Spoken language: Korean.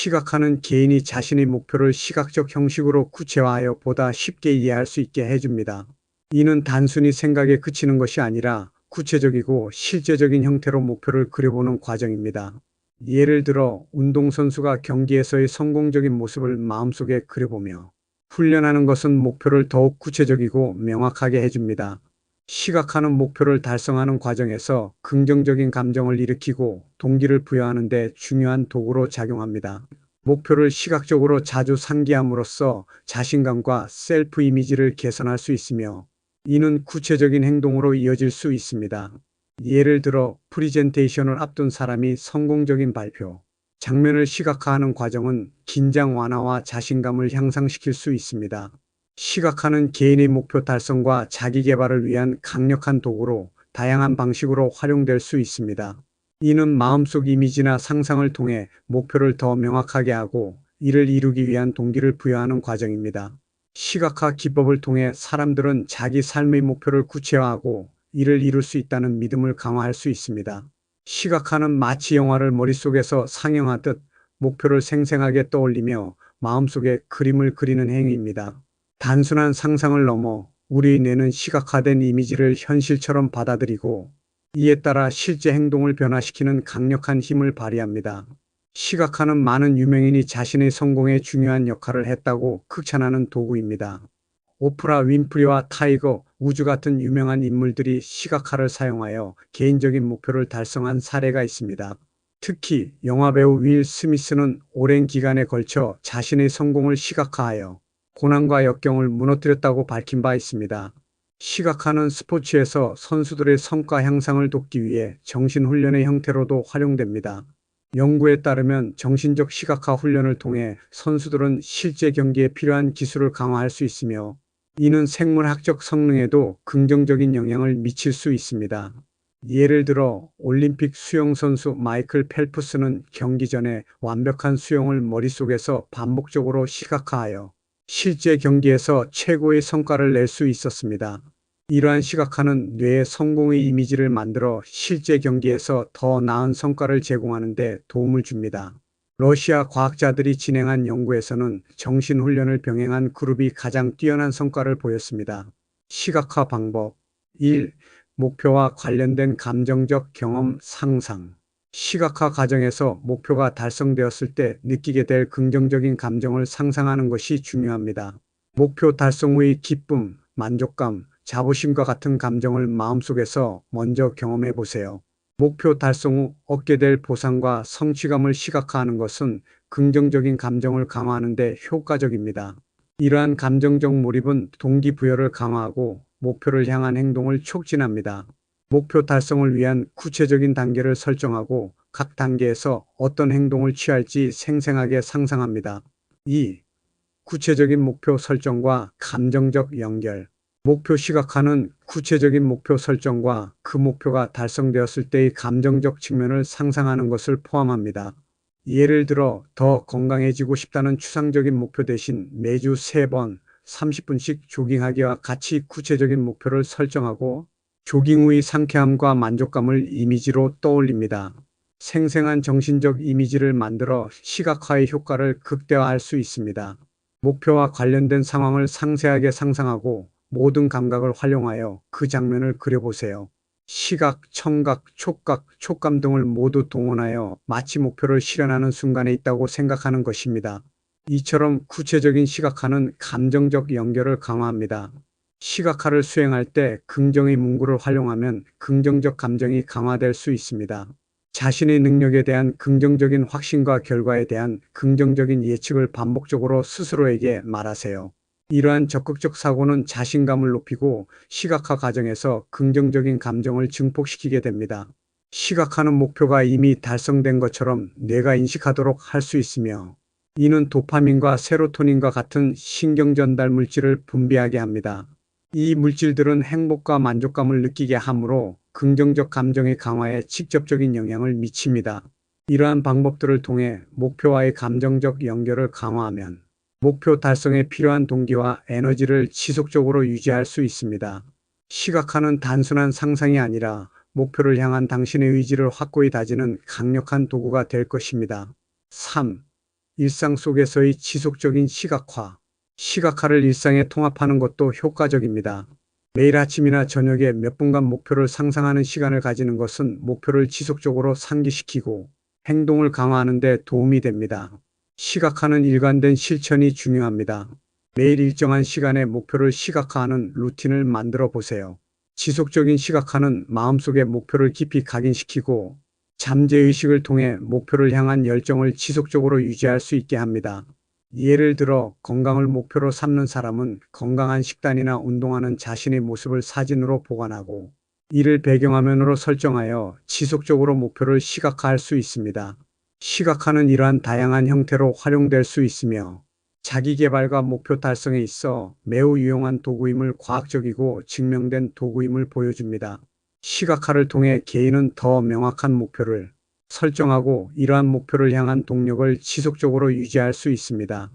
시각화는 개인이 자신의 목표를 시각적 형식으로 구체화하여 보다 쉽게 이해할 수 있게 해줍니다. 이는 단순히 생각에 그치는 것이 아니라 구체적이고 실제적인 형태로 목표를 그려보는 과정입니다. 예를 들어 운동선수가 경기에서의 성공적인 모습을 마음속에 그려보며 훈련하는 것은 목표를 더욱 구체적이고 명확하게 해줍니다. 시각화는 목표를 달성하는 과정에서 긍정적인 감정을 일으키고 동기를 부여하는 데 중요한 도구로 작용합니다. 목표를 시각적으로 자주 상기함으로써 자신감과 셀프 이미지를 개선할 수 있으며 이는 구체적인 행동으로 이어질 수 있습니다. 예를 들어 프리젠테이션을 앞둔 사람이 성공적인 발표, 장면을 시각화하는 과정은 긴장 완화와 자신감을 향상시킬 수 있습니다. 시각화는 개인의 목표 달성과 자기 개발을 위한 강력한 도구로 다양한 방식으로 활용될 수 있습니다. 이는 마음속 이미지나 상상을 통해 목표를 더 명확하게 하고 이를 이루기 위한 동기를 부여하는 과정입니다. 시각화 기법을 통해 사람들은 자기 삶의 목표를 구체화하고 이를 이룰 수 있다는 믿음을 강화할 수 있습니다. 시각화는 마치 영화를 머릿속에서 상영하듯 목표를 생생하게 떠올리며 마음속에 그림을 그리는 행위입니다. 단순한 상상을 넘어 우리 뇌는 시각화된 이미지를 현실처럼 받아들이고 이에 따라 실제 행동을 변화시키는 강력한 힘을 발휘합니다. 시각화는 많은 유명인이 자신의 성공에 중요한 역할을 했다고 극찬하는 도구입니다. 오프라 윈프리와 타이거, 우주 같은 유명한 인물들이 시각화를 사용하여 개인적인 목표를 달성한 사례가 있습니다. 특히 영화배우 윌 스미스는 오랜 기간에 걸쳐 자신의 성공을 시각화하여 고난과 역경을 무너뜨렸다고 밝힌 바 있습니다. 시각화는 스포츠에서 선수들의 성과 향상을 돕기 위해 정신훈련의 형태로도 활용됩니다. 연구에 따르면 정신적 시각화 훈련을 통해 선수들은 실제 경기에 필요한 기술을 강화할 수 있으며 이는 생물학적 성능에도 긍정적인 영향을 미칠 수 있습니다. 예를 들어 올림픽 수영 선수 마이클 펠프스는 경기 전에 완벽한 수영을 머릿속에서 반복적으로 시각화하여 실제 경기에서 최고의 성과를 낼 수 있었습니다. 이러한 시각화는 뇌의 성공의 이미지를 만들어 실제 경기에서 더 나은 성과를 제공하는 데 도움을 줍니다. 러시아 과학자들이 진행한 연구에서는 정신훈련을 병행한 그룹이 가장 뛰어난 성과를 보였습니다. 시각화 방법 1. 목표와 관련된 감정적 경험 상상 시각화 과정에서 목표가 달성되었을 때 느끼게 될 긍정적인 감정을 상상하는 것이 중요합니다. 목표 달성 후의 기쁨, 만족감, 자부심과 같은 감정을 마음속에서 먼저 경험해 보세요. 목표 달성 후 얻게 될 보상과 성취감을 시각화하는 것은 긍정적인 감정을 강화하는 데 효과적입니다. 이러한 감정적 몰입은 동기부여를 강화하고 목표를 향한 행동을 촉진합니다. 목표 달성을 위한 구체적인 단계를 설정하고 각 단계에서 어떤 행동을 취할지 생생하게 상상합니다. 2. 구체적인 목표 설정과 감정적 연결. 목표 시각화는 구체적인 목표 설정과 그 목표가 달성되었을 때의 감정적 측면을 상상하는 것을 포함합니다. 예를 들어 더 건강해지고 싶다는 추상적인 목표 대신 매주 3번 30분씩 조깅하기와 같이 구체적인 목표를 설정하고 조깅 후의 상쾌함과 만족감을 이미지로 떠올립니다. 생생한 정신적 이미지를 만들어 시각화의 효과를 극대화할 수 있습니다. 목표와 관련된 상황을 상세하게 상상하고 모든 감각을 활용하여 그 장면을 그려보세요. 시각, 청각, 촉각, 촉감 등을 모두 동원하여 마치 목표를 실현하는 순간에 있다고 생각하는 것입니다. 이처럼 구체적인 시각화는 감정적 연결을 강화합니다. 시각화를 수행할 때 긍정의 문구를 활용하면 긍정적 감정이 강화될 수 있습니다. 자신의 능력에 대한 긍정적인 확신과 결과에 대한 긍정적인 예측을 반복적으로 스스로에게 말하세요. 이러한 적극적 사고는 자신감을 높이고 시각화 과정에서 긍정적인 감정을 증폭시키게 됩니다. 시각화는 목표가 이미 달성된 것처럼 뇌가 인식하도록 할 수 있으며 이는 도파민과 세로토닌과 같은 신경 전달 물질을 분비하게 합니다. 이 물질들은 행복과 만족감을 느끼게 하므로 긍정적 감정의 강화에 직접적인 영향을 미칩니다. 이러한 방법들을 통해 목표와의 감정적 연결을 강화하면 목표 달성에 필요한 동기와 에너지를 지속적으로 유지할 수 있습니다. 시각화는 단순한 상상이 아니라 목표를 향한 당신의 의지를 확고히 다지는 강력한 도구가 될 것입니다. 3. 일상 속에서의 지속적인 시각화. 시각화를 일상에 통합하는 것도 효과적입니다. 매일 아침이나 저녁에 몇 분간 목표를 상상하는 시간을 가지는 것은 목표를 지속적으로 상기시키고 행동을 강화하는 데 도움이 됩니다. 시각화는 일관된 실천이 중요합니다. 매일 일정한 시간에 목표를 시각화하는 루틴을 만들어 보세요. 지속적인 시각화는 마음속에 목표를 깊이 각인시키고 잠재의식을 통해 목표를 향한 열정을 지속적으로 유지할 수 있게 합니다. 예를 들어 건강을 목표로 삼는 사람은 건강한 식단이나 운동하는 자신의 모습을 사진으로 보관하고 이를 배경화면으로 설정하여 지속적으로 목표를 시각화할 수 있습니다. 시각화는 이러한 다양한 형태로 활용될 수 있으며 자기 개발과 목표 달성에 있어 매우 유용한 도구임을 과학적이고 증명된 도구임을 보여줍니다. 시각화를 통해 개인은 더 명확한 목표를 설정하고 이러한 목표를 향한 동력을 지속적으로 유지할 수 있습니다.